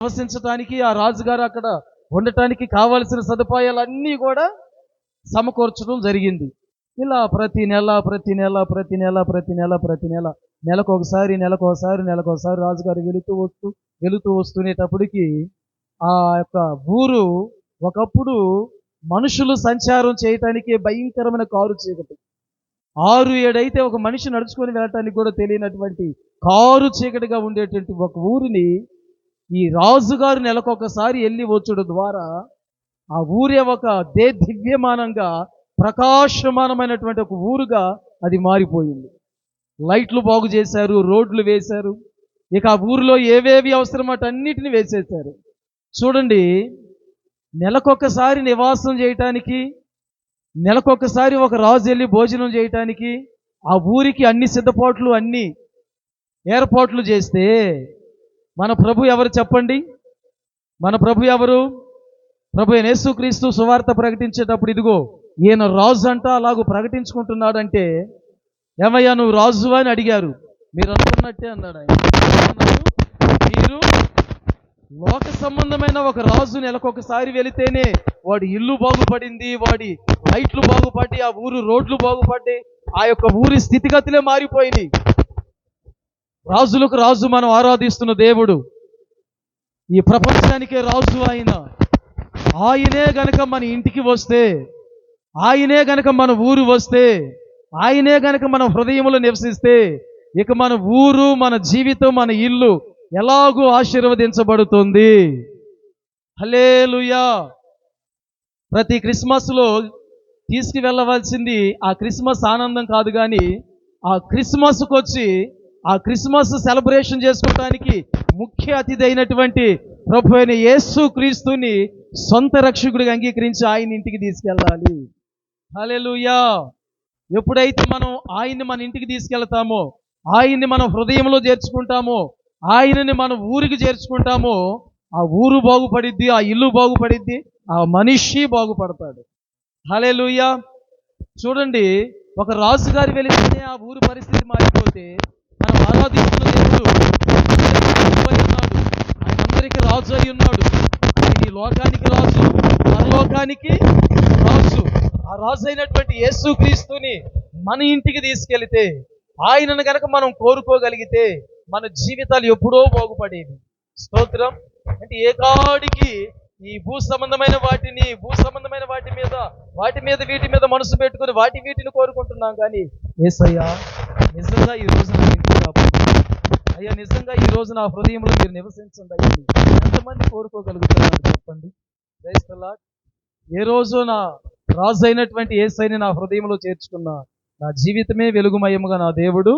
నివసించడానికి ఆ రాజుగారు అక్కడ ఉండటానికి కావలసిన సదుపాయాలన్నీ కూడా సమకూర్చడం జరిగింది. ఇలా ప్రతి నెల ప్రతి నెల ప్రతి నెల ప్రతి నెల ప్రతి నెల నెలకు ఒకసారి నెలకు ఒకసారి నెలకు ఒకసారి రాజుగారు వెళుతూ వస్తూ వెళుతూ వస్తునేటప్పటికి ఆ యొక్క ఊరు ఒకప్పుడు మనుషులు సంచారం చేయటానికి భయంకరమైన కారు చీకటి. ఆరు ఏడైతే ఒక మనిషి నడుచుకొని వెళ్ళటానికి కూడా తెలియనటువంటి కారు చీకటిగా ఉండేటువంటి ఒక ఊరిని ఈ రాజుగారు నెలకొకసారి వెళ్ళి వచ్చుడు ద్వారా ఆ ఊరే ఒక దే దివ్యమానంగా ప్రకాశమానమైనటువంటి ఒక ఊరుగా అది మారిపోయింది. లైట్లు బాగు చేశారు రోడ్లు వేశారు. ఇక ఆ ఊరిలో ఏవేవి అవసరమో అన్నిటిని వేసేశారు. చూడండి నెలకొకసారి నివాసం చేయటానికి నెలకొకసారి ఒక రాజు వెళ్ళి భోజనం చేయటానికి ఆ ఊరికి అన్ని సిద్ధపాట్లు అన్ని ఏర్పాట్లు చేస్తే మన ప్రభు ఎవరు చెప్పండి? మన ప్రభు ఎవరు? ప్రభు యేసుక్రీస్తు సువార్త ప్రకటించేటప్పుడు ఇదిగో ఈయన రాజు అంట అలాగూ ప్రకటించుకుంటున్నాడంటే ఏమయ్యా నువ్వు రాజు అని అడిగారు. మీరు అనుకున్నట్టే అన్నాడు ఆయన. మీరు లోక సంబంధమైన ఒక రాజు నెలకొకసారి వెళితేనే వాడి ఇల్లు బాగుపడింది వాడి లైట్లు బాగుపడి ఆ ఊరు రోడ్లు బాగుపడ్డాయి ఆ యొక్క ఊరి స్థితిగతులే మారిపోయినాయి. రాజులకు రాజు మనం ఆరాధిస్తున్న దేవుడు. ఈ ప్రపంచానికే రాజు ఆయన. ఆయనే గనక మన ఇంటికి వస్తే ఆయనే గనక మన ఊరు వస్తే ఆయనే గనక మన హృదయంలో నివసిస్తే ఇక మన ఊరు మన జీవితం మన ఇల్లు ఎలాగూ ఆశీర్వదించబడుతుంది. హలేలుయా ప్రతి క్రిస్మస్లో తీసుకువెళ్ళవలసింది ఆ క్రిస్మస్ ఆనందం కాదు కానీ ఆ క్రిస్మస్కి వచ్చి ఆ క్రిస్మస్ సెలబ్రేషన్ చేసుకోవడానికి ముఖ్య అతిథి అయినటువంటి ప్రభు అయిన యేసు క్రీస్తుని సొంత రక్షకుడిగా అంగీకరించి ఆయన ఇంటికి తీసుకెళ్ళాలి. హలెలుయా ఎప్పుడైతే మనం ఆయన్ని మన ఇంటికి తీసుకెళ్తామో ఆయన్ని మన హృదయంలో చేర్చుకుంటామో ఆయనని మన ఊరికి చేర్చుకుంటామో ఆ ఊరు బాగుపడిద్ది ఆ ఇల్లు బాగుపడిద్ది ఆ మనిషి బాగుపడతాడు. హలెలుయా చూడండి ఒక రాజుగారి వెళితేనే ఆ ఊరు పరిస్థితి మారిపోతే ఆరాధిస్తున్న దేవుడు అందరికీ ఉన్నాడు ఆయన అందరికీ రాజు అయి ఉన్నాడు. ఆయన ఈ లోకానికి రాజు పరలోకానికి రాజు. ఆ రాజు అయినటువంటి యేసు క్రీస్తుని మన ఇంటికి తీసుకెళితే ఆయనను కనుక మనం కోరుకోగలిగితే మన జీవితాలు ఎప్పుడో బాగుపడేవి. స్తోత్రం. అంటే ఏ కాడికి ఈ భూ సంబంధమైన వాటిని భూ సంబంధమైన వాటి మీద వాటి మీద వీటి మీద మనసు పెట్టుకుని వాటి వీటిని కోరుకుంటున్నాం కానీ ఏసయ్యా నిజంగా ఈ రోజు అయ్యా నిజంగా ఈ రోజు నా హృదయంలో మీరు నివసించండి అయ్యా. ఎంతమంది కోరుకోగలుగుతున్నారు చెప్పండి. Praise ఏ రోజు నా రాజు అయినటువంటి ఏసైని నా హృదయంలో చేర్చుకున్నా నా జీవితమే వెలుగుమయముగా నా దేవుడు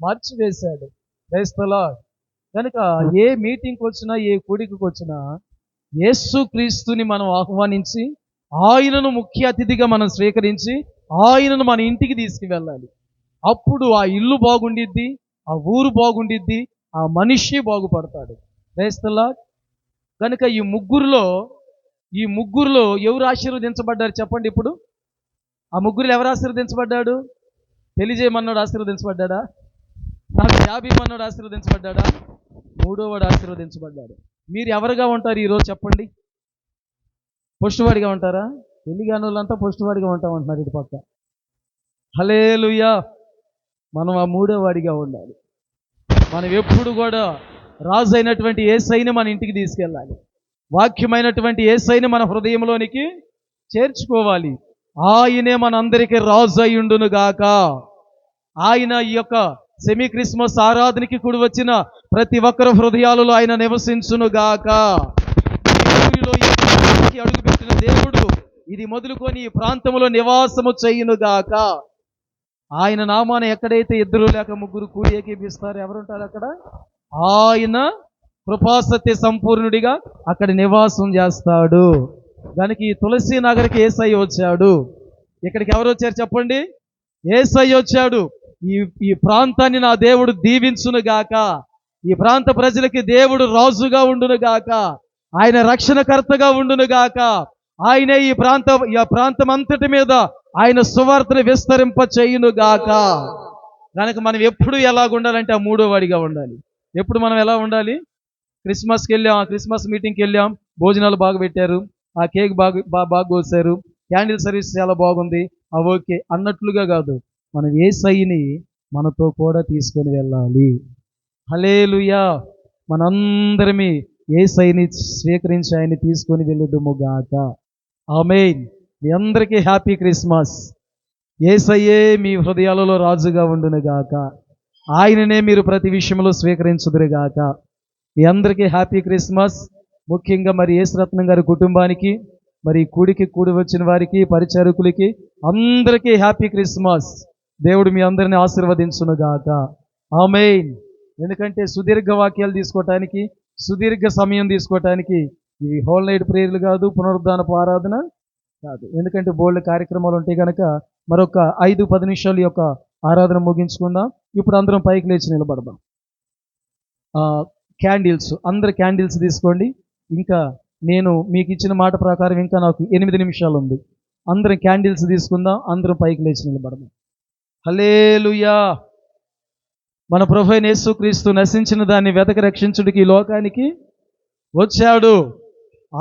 మార్చివేశాడు. క్రైస్తలా కనుక ఏ మీటింగ్కి వచ్చినా ఏ కూడికి వచ్చినా యేసు క్రీస్తుని మనం ఆహ్వానించి ఆయనను ముఖ్య అతిథిగా మనం స్వీకరించి ఆయనను మన ఇంటికి తీసుకువెళ్ళాలి. అప్పుడు ఆ ఇల్లు బాగుండిద్ది ఆ ఊరు బాగుండిద్ది ఆ మనిషి బాగుపడతాడు. క్రైస్తలా కనుక ఈ ముగ్గురులో ఈ ముగ్గురులో ఎవరు ఆశీర్వదించబడ్డారు చెప్పండి ఇప్పుడు? ఆ ముగ్గురు ఎవరు ఆశీర్వదించబడ్డాడు? తెలియజేయమన్నాడు ఆశీర్వదించబడ్డాడా? నాకు యాభై ఆశీర్వదించబడ్డాడా? మూడో వాడు ఆశీర్వదించబడ్డాడు. మీరు ఎవరుగా ఉంటారు ఈరోజు చెప్పండి? పొష్టివాడిగా ఉంటారా? పెళ్ళి కాని ఉంటాం పొష్టివాడిగా ఉంటామంటున్నారు ఇటు పక్క. హలేలుయా మనం ఆ మూడో వాడిగా ఉండాలి. మనం ఎప్పుడు కూడా రాజు అయినటువంటి ఏసైని మన ఇంటికి తీసుకెళ్ళాలి. వాక్యమైనటువంటి ఏసైని మన హృదయంలోనికి చేర్చుకోవాలి. ఆయనే మనందరికీ రాజు అయ్యుండును గాక. ఆయన ఈ యొక్క సెమీ క్రిస్మస్ ఆరాధనకి కూడి వచ్చిన ప్రతి ఒక్కరు హృదయాలలో ఆయన నివసించును గాక పెట్టిన దేవుడు ఇది మొదలుకొని ఈ ప్రాంతంలో నివాసము చేయును గాక ఆయన నామాన ఎక్కడైతే ఇద్దరు లేక ముగ్గురు కూడి ఏకీపిస్తారు ఎవరుంటారు అక్కడ? ఆయన కృపాసత్య సంపూర్ణుడిగా అక్కడ నివాసం చేస్తాడు. దానికి తులసి నగర్కి ఏసై వచ్చాడు. ఇక్కడికి ఎవరు వచ్చారు చెప్పండి? ఏసై వచ్చాడు. ఈ ఈ ప్రాంతాన్ని నా దేవుడు దీవించును గాక. ఈ ప్రాంత ప్రజలకి దేవుడు రాజుగా ఉండును గాక. ఆయన రక్షణకర్తగా ఉండును గాక. ఆయనే ఈ ప్రాంత ఈ ప్రాంతం అంతటి మీద ఆయన సువార్తను విస్తరింప చేయును గాక. కనుక మనం ఎప్పుడు ఎలాగ ఉండాలంటే ఆ మూడో వాడిగా ఉండాలి. ఎప్పుడు మనం ఎలా ఉండాలి? క్రిస్మస్కి వెళ్ళాం ఆ క్రిస్మస్ మీటింగ్కి వెళ్ళాం భోజనాలు బాగా పెట్టారు ఆ కేక్ బాగా బాగా బాగా కోసారు క్యాండిల్ సర్వీస్ చాలా బాగుంది ఆ ఓకే అన్నట్లుగా కాదు. మనం ఏసైని మనతో కూడా తీసుకొని వెళ్ళాలి. హలేలుయా మనందరమే ఏసైని స్వీకరించి ఆయన తీసుకొని వెళ్ళుదుము గాక. ఆమెన్. మీ అందరికీ హ్యాపీ క్రిస్మస్. ఏసయ్యే మీ హృదయాలలో రాజుగా ఉండును గాక. ఆయననే మీరు ప్రతి విషయంలో స్వీకరించుదురు గాక. మీ అందరికీ హ్యాపీ క్రిస్మస్. ముఖ్యంగా మరి ఏసురత్నం గారి కుటుంబానికి మరి కూడికి కూడి వచ్చిన వారికి పరిచారకులకి అందరికీ హ్యాపీ క్రిస్మస్. దేవుడు మీ అందరిని ఆశీర్వదించును గాక ఆమెన్. ఎందుకంటే సుదీర్ఘ వాక్యాలు తీసుకోవటానికి సుదీర్ఘ సమయం తీసుకోవటానికి ఇవి హోల్ నైట్ ప్రేయర్లు కాదు పునరుద్ధానపు ఆరాధన కాదు. ఎందుకంటే బోల్డ్ కార్యక్రమాలు ఉంటాయి కనుక మరొక ఐదు పది నిమిషాలు యొక్క ఆరాధన ముగించుకుందాం. ఇప్పుడు అందరం పైకి లేచి నిలబడదాం. క్యాండిల్స్. అందరు క్యాండిల్స్ తీసుకోండి. ఇంకా నేను మీకు ఇచ్చిన మాట ప్రకారం ఇంకా నాకు ఎనిమిది నిమిషాలు ఉంది. అందరం క్యాండిల్స్ తీసుకుందాం. అందరం పైకి లేచి నిలబడదాం. హలేలుయా మన ప్రభు యేసుక్రీస్తు నశించిన దాన్ని వెతక రక్షించుడికి ఈ లోకానికి వచ్చాడు.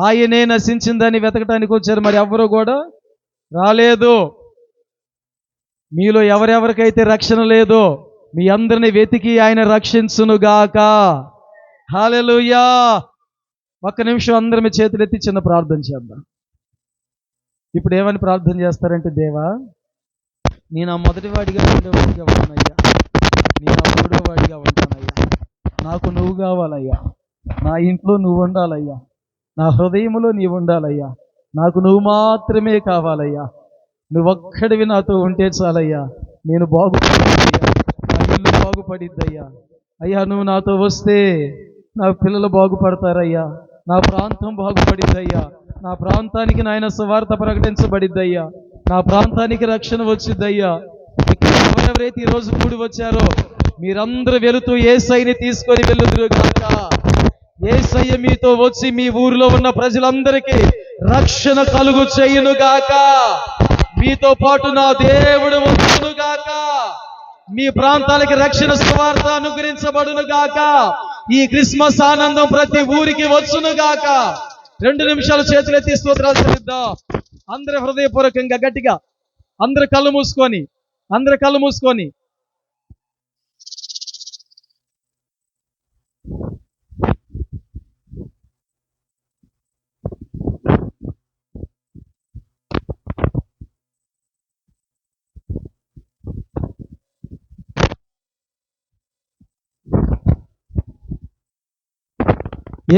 ఆయనే నశించిన దాన్ని వెతకటానికి వచ్చారు. మరి ఎవరు కూడా రాలేదు. మీలో ఎవరెవరికైతే రక్షణ లేదో మీ అందరిని వెతికి ఆయన రక్షించునుగాక. హాలెలుయా ఒక్క నిమిషం అందరం మీ చేతులెత్తి చిన్న ప్రార్థన చేద్దాం. ఇప్పుడు ఏమని ప్రార్థన చేస్తారంటే దేవా నేను ఆ మొదటివాడిగా రెండోవాడిగా ఉంటానయ్యా. నేను ఆ మూడో వాడిగా ఉంటానయ్యా. నాకు నువ్వు కావాలయ్యా. నా ఇంట్లో నువ్వు ఉండాలయ్యా. నా హృదయంలో నీవు ఉండాలయ్యా. నాకు నువ్వు మాత్రమే కావాలయ్యా. నువ్వొక్కడివి నాతో ఉంటే చాలయ్యా. నేను బాగుపడయ్యా నా ఇల్లు బాగుపడిద్దయ్యా. అయ్యా నువ్వు నాతో వస్తే నా పిల్లలు బాగుపడతారయ్యా. నా ప్రాంతం బాగుపడిద్దయ్యా. నా ప్రాంతానికి నాయన సువార్త ప్రకటించబడిద్దయ్యా. నా ప్రాంతానికి రక్షణ వచ్చిద్దయ్యా ఎవరెవరైతే ఈ రోజు కూడి వచ్చారో మీరందరూ వెళుతూ ఏ సైని తీసుకొని వెళ్ళుదురు కాక ఏసయ్య మీతో వచ్చి మీ ఊరిలో ఉన్న ప్రజలందరికీ రక్షణ కలుగు చేయును గాక. మీతో పాటు నా దేవుడు వచ్చును గాక. మీ ప్రాంతాలకి రక్షణ సువార్త అనుగ్రహించబడును గాక. ఈ క్రిస్మస్ ఆనందం ప్రతి ఊరికి వచ్చును గాక. రెండు నిమిషాలు చేతులెత్తి స్తోత్రాలు చెల్లిద్దాం. అందరి హృదయపూర్వకంగా గట్టిగా అందరు కళ్ళు మూసుకొని అందరు కళ్ళు మూసుకొని.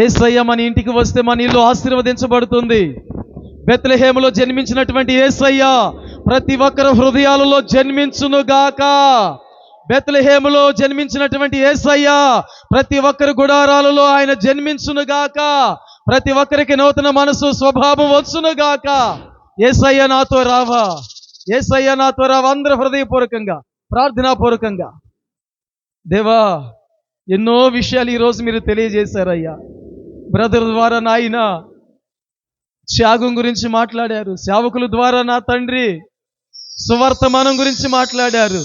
ఏసయ్య మన ఇంటికి వస్తే మన ఇల్లు ఆశీర్వదించబడుతుంది. బెత్లహేములో జన్మించినటువంటి ఏసయ్య ప్రతి ఒక్కరి హృదయాలలో జన్మించునుగాక. బెత్లహేములో జన్మించినటువంటి ఏసయ్య ప్రతి ఒక్కరి గుడారాలలో ఆయన జన్మించునుగాక. ప్రతి ఒక్కరికి నూతన మనసు స్వభావం వచ్చునుగాక. ఏసయ్య నాతో రావా. ఏసయ్య నాతో రావా. అందరూ హృదయపూర్వకంగా ప్రార్థనాపూర్వకంగా. దేవా ఎన్నో విషయాలు ఈరోజు మీరు తెలియజేశారయ్యా. బ్రదర్ ద్వారా నాయన త్యాగం గురించి మాట్లాడారు. సేవకుల ద్వారా నా తండ్రి సువర్తమానం గురించి మాట్లాడారు.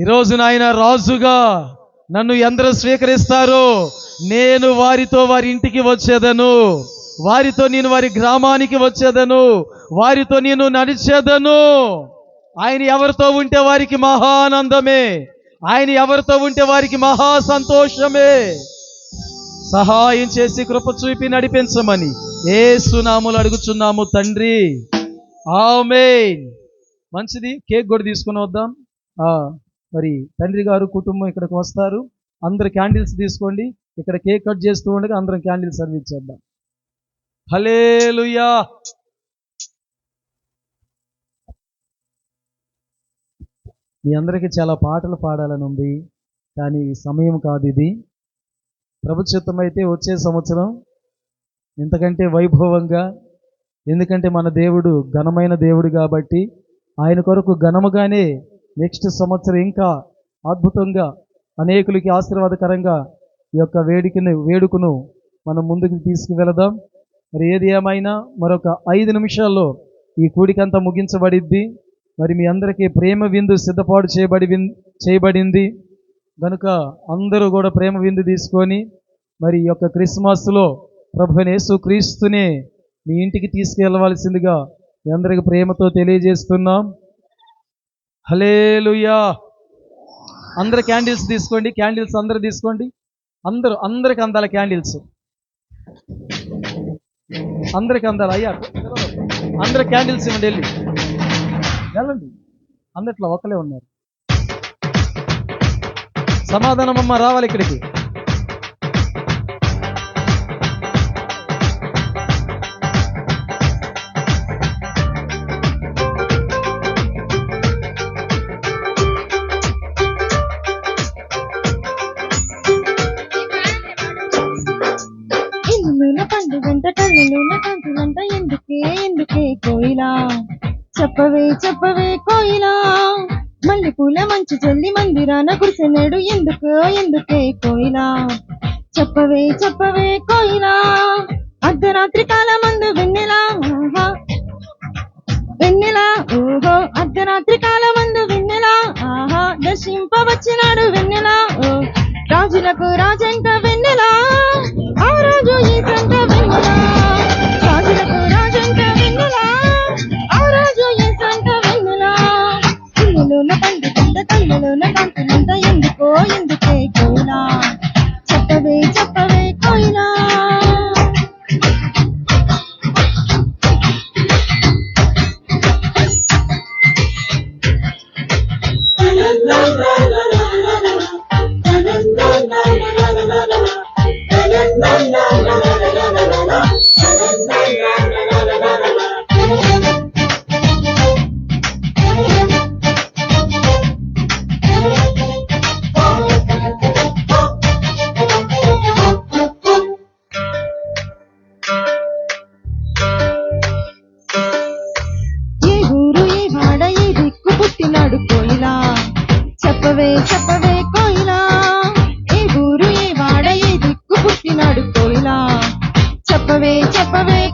ఈరోజు నాయన రాజుగా నన్ను ఎందరూ స్వీకరిస్తారో నేను వారితో వారి ఇంటికి వచ్చేదను. వారితో నేను వారి గ్రామానికి వచ్చేదను. వారితో నేను నడిచేదను. ఆయన ఎవరితో ఉంటే వారికి మహానందమే. ఆయన ఎవరితో ఉంటే వారికి మహా సంతోషమే సహాయం చేసి కృప చూపి నడిపించమని ఏ సునాములు అడుగుచున్నాము తండ్రి. ఆమేన్. మంచిది కేక్ కూడా తీసుకుని వద్దాం. ఆ, మరి తండ్రి గారు కుటుంబం ఇక్కడికి వస్తారు. అందరు క్యాండిల్స్ తీసుకోండి. ఇక్కడ కేక్ కట్ చేస్తూ ఉండగా అందరం క్యాండిల్స్ సర్వీస్ చేద్దాం. హలేలుయా మీ అందరికీ చాలా పాటలు పాడాలని ఉంది కానీ సమయం కాదు ఇది. ప్రభుత్వమైతే వచ్చే సంవత్సరం ఇంతకంటే వైభవంగా ఎందుకంటే మన దేవుడు ఘనమైన దేవుడు కాబట్టి ఆయన కొరకు ఘనముగానే నెక్స్ట్ సంవత్సరం ఇంకా అద్భుతంగా అనేకులకి ఆశీర్వాదకరంగా ఈ యొక్క వేడుకను వేడుకను మనం ముందుకు తీసుకువెళదాం. మరి ఏది ఏమైనా మరొక ఐదు నిమిషాల్లో ఈ కూడికంతా ముగించబడిద్ది. మరి మీ అందరికీ ప్రేమ విందు సిద్ధపాటు చేయబడి చేయబడింది. కనుక అందరూ కూడా ప్రేమ విందు తీసుకొని మరి ఈ యొక్క క్రిస్మస్లో ప్రభు యేసు క్రీస్తుని మీ ఇంటికి తీసుకెళ్ళవలసిందిగా మీ అందరికి ప్రేమతో తెలియజేస్తున్నాం. హలేలుయా అందరు క్యాండిల్స్ తీసుకోండి క్యాండిల్స్ అందరు తీసుకోండి. అందరూ అందరికి అందాల క్యాండిల్స్. అందరికి అందాలి అయ్యా అందరు క్యాండిల్స్ ఇవ్వండి వెళ్ళి. వెళ్ళండి. అందట్లో ఒకలే ఉన్నారు. సమాధానం అమ్మ రావాలి ఇక్కడికి. мен бір separate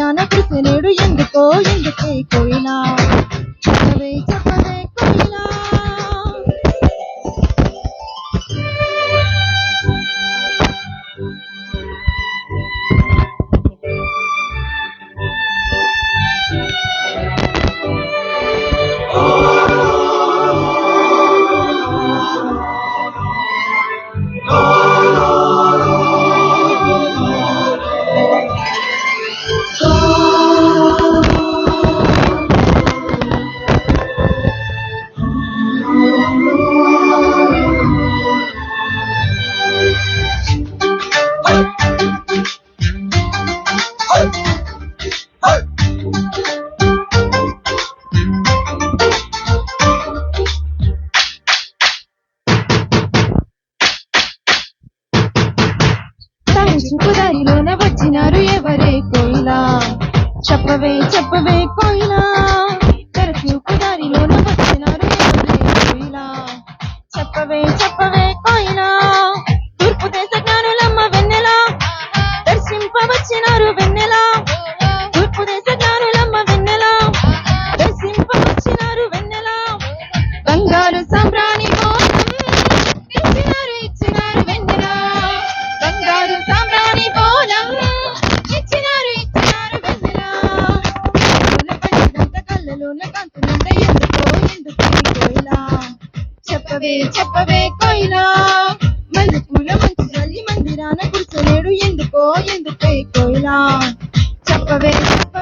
ஞான கிருஷ்ணனேடு எங்குக்கோ எங்குக்கே கோயிலா pra ver.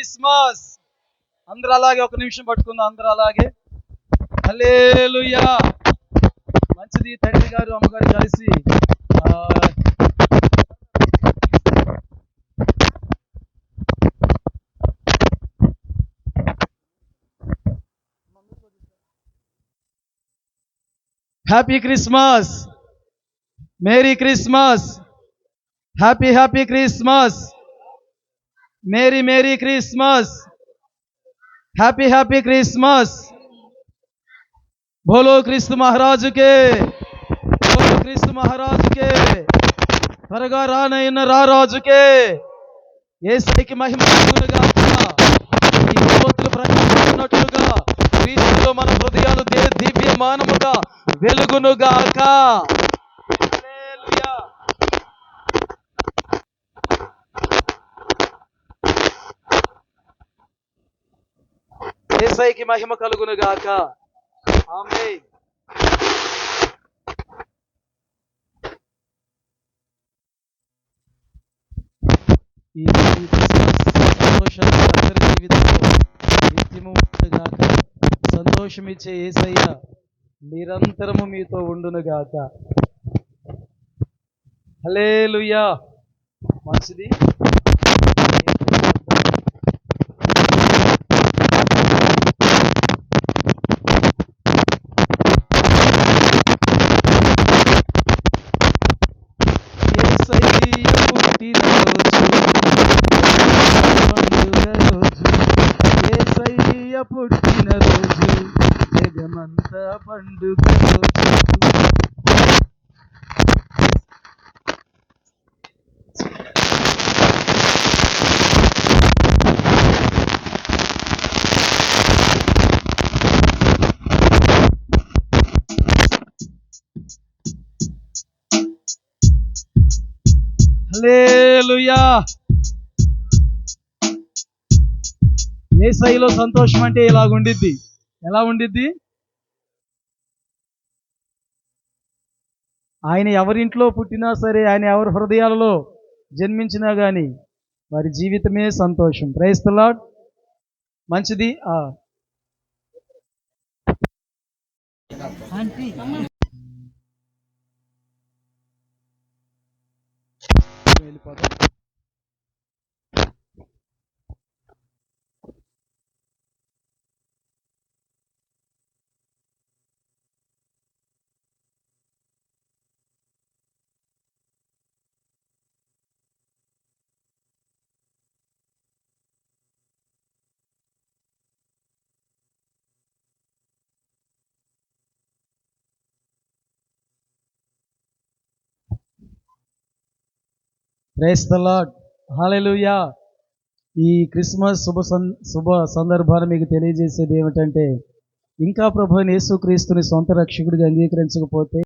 క్రిస్మస్. అందరూ అలాగే ఒక నిమిషం పట్టుకుందాం అందరూ అలాగే. హల్లెలూయా. మంచిది తండ్రి గారు అమ్మగారు కలిసి. ఆ, happy Christmas. Merry Christmas. Happy happy Christmas. Merry merry Christmas. Happy happy Christmas. బోలో క్రీస్తు మహారాజుకే. బోలో క్రీస్తు మహారాజుకే. త్వరగా రానైన రారాజుకే ఏసైకి మహిమ కలుగునుగా ఈ ప్రకటిస్తున్నట్లుగా క్రీస్తులో మన హృదయాలు దే దివ్యమానముగా వెలుగునుగాక. ఏసైకి మహిమ కలుగును గాక. ఈ ఈ సంతోషాన్ని అందరి జీవితంలో నిత్యము ఉండుగాక సంతోషమిచ్చే ఏసయ్య నిరంతరము మీతో ఉండునుగాక హల్లెలూయా. మంచిది? యేసయ్య పుట్టినరోజు జగమంతా పండుగ రోజు హల్లెలూయా ఏసైలో సంతోషం అంటే ఇలా ఉండిద్ది. ఎలా ఉండిద్ది? ఆయన ఎవరింట్లో పుట్టినా సరే ఆయన ఎవరి హృదయాలలో జన్మించినా గాని వారి జీవితమే సంతోషం. ప్రైస్తలాడ్ మంచిది. ఆ. క్రైస్తలాడ్ హాలెలుయా ఈ క్రిస్మస్ శుభ సం శుభ సందర్భాన్ని మీకు తెలియజేసేది ఏమిటంటే ఇంకా ప్రభు యేసుక్రీస్తుని సొంత రక్షకుడిగా అంగీకరించకపోతే